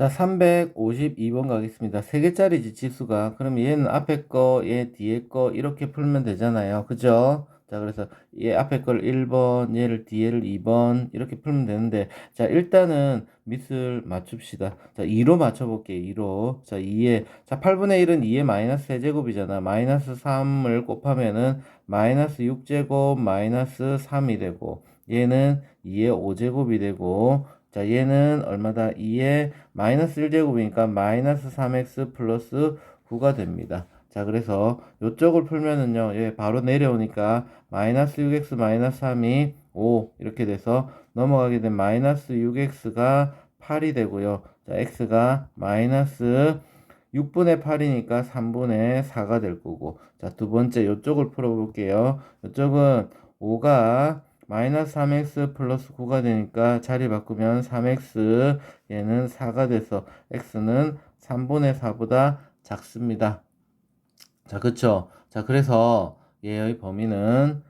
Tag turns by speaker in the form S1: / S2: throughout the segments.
S1: 자, 352번 가겠습니다. 3개짜리지, 지수가. 그럼 얘는 앞에 거, 얘 뒤에 거, 이렇게 풀면 되잖아요. 그죠? 자, 그래서 얘 앞에 걸 1번, 얘를 뒤에를 2번, 이렇게 풀면 되는데, 자, 일단은 밑을 맞춥시다. 자, 2로 맞춰볼게요. 2로. 자, 2에, 자, 8분의 1은 2의 마이너스 세제곱이잖아. 마이너스 3을 곱하면은 마이너스 6제곱, 마이너스 3이 되고, 얘는 2의 5제곱이 되고, 자, 얘는 얼마다? 2의 마이너스 1제곱이니까 마이너스 3x 플러스 9가 됩니다. 자, 그래서 요쪽을 풀면은요, 얘 바로 내려오니까 마이너스 6x 마이너스 3이 5 이렇게 돼서 넘어가게 된 마이너스 6x가 8이 되고요. 자, x가 마이너스 6분의 8이니까 3분의 4가 될 거고. 자, 두 번째 요쪽을 풀어볼게요. 요쪽은 5가 마이너스 3x 플러스 9가 되니까 자리 바꾸면 3x 얘는 4가 돼서 x는 3분의 4보다 작습니다. 자, 그쵸? 자, 그래서 얘의 범위는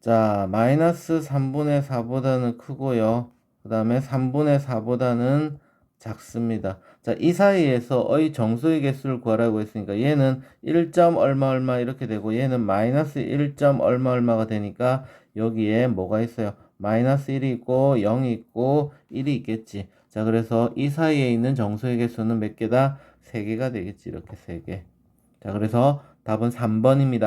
S1: 자, 마이너스 3분의 4보다는 크고요. 그 다음에 3분의 4보다는 작습니다. 자, 이 사이에서 의 정수의 개수를 구하라고 했으니까 얘는 1점 얼마 얼마 이렇게 되고 얘는 마이너스 1점 얼마 얼마가 되니까 여기에 뭐가 있어요? 마이너스 1이 있고 0이 있고 1이 있겠지. 자, 그래서 이 사이에 있는 정수의 개수는 몇 개다? 3개가 되겠지. 이렇게 3개. 자, 그래서 답은 3번입니다.